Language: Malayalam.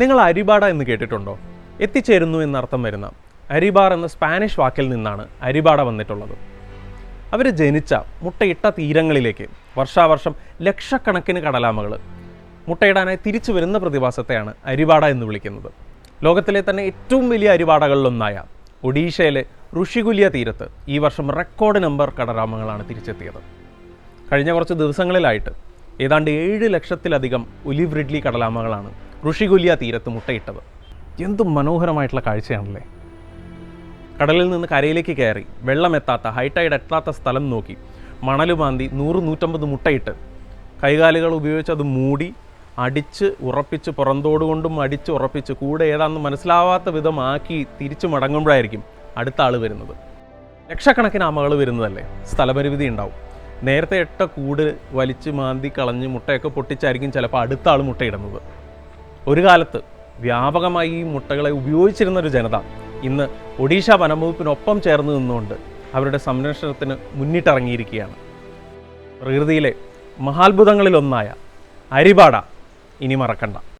നിങ്ങൾ അരിബാട എന്ന് കേട്ടിട്ടുണ്ടോ? എത്തിച്ചേരുന്നു എന്നർത്ഥം വരുന്ന അരിബാർ എന്ന സ്പാനിഷ് വാക്കിൽ നിന്നാണ് അരിബാട വന്നിട്ടുള്ളത്. അവർ ജനിച്ച മുട്ടയിട്ട തീരങ്ങളിലേക്ക് വർഷാവർഷം ലക്ഷക്കണക്കിന് കടലാമകൾ മുട്ടയിടാനായി തിരിച്ചു വരുന്ന പ്രതിഭാസത്തെയാണ് അരിവാട എന്ന് വിളിക്കുന്നത്. ലോകത്തിലെ തന്നെ ഏറ്റവും വലിയ അരിവാടകളിലൊന്നായ ഒഡീഷയിലെ ഋഷികുല്യ തീരത്ത് ഈ വർഷം റെക്കോർഡ് നമ്പർ കടലാമകളാണ് തിരിച്ചെത്തിയത്. കഴിഞ്ഞ കുറച്ച് ദിവസങ്ങളിലായിട്ട് ഏതാണ്ട് ഏഴ് ലക്ഷത്തിലധികം ഒലിവ് റിഡ്ലി കടലാമകളാണ് ഋഷികുല്യ തീരത്ത് മുട്ടയിട്ടത്. എന്തും മനോഹരമായിട്ടുള്ള കാഴ്ചയാണല്ലേ. കടലിൽ നിന്ന് കരയിലേക്ക് കയറി വെള്ളമെത്താത്ത ഹൈടൈഡ് എത്താത്ത സ്ഥലം നോക്കി മണൽ മാന്തി നൂറ് നൂറ്റമ്പത് മുട്ടയിട്ട് കൈകാലുകൾ ഉപയോഗിച്ച് അത് മൂടി അടിച്ച് ഉറപ്പിച്ച് പുറന്തോടുകൊണ്ടും അടിച്ച് ഉറപ്പിച്ച് കൂടെ ഏതാണെന്ന് മനസ്സിലാവാത്ത വിധമാക്കി തിരിച്ചു മടങ്ങുമ്പോഴായിരിക്കും അടുത്ത ആൾ വരുന്നത്. ലക്ഷക്കണക്കിന് ആമകൾ വരുന്നതല്ലേ സ്ഥലപരിമിതി ഉണ്ടാവും. നേരത്തെ ഇട്ട കൂട് വലിച്ച് മാന്തി കളഞ്ഞ് മുട്ടയൊക്കെ പൊട്ടിച്ചായിരിക്കും ചിലപ്പോൾ അടുത്ത ആൾ മുട്ടയിടുന്നത്. ഒരു കാലത്ത് വ്യാപകമായി ഈ മുട്ടകളെ ഉപയോഗിച്ചിരുന്ന ഒരു ജനത ഇന്ന് ഒഡീഷ വനംവകുപ്പിനൊപ്പം ചേർന്ന് നിന്നുകൊണ്ട് അവരുടെ സംരക്ഷണത്തിന് മുന്നിട്ടിറങ്ങിയിരിക്കുകയാണ്. പ്രകൃതിയിലെ മഹാത്ഭുതങ്ങളിലൊന്നായ അരിപാട ഇനി മറക്കണ്ട.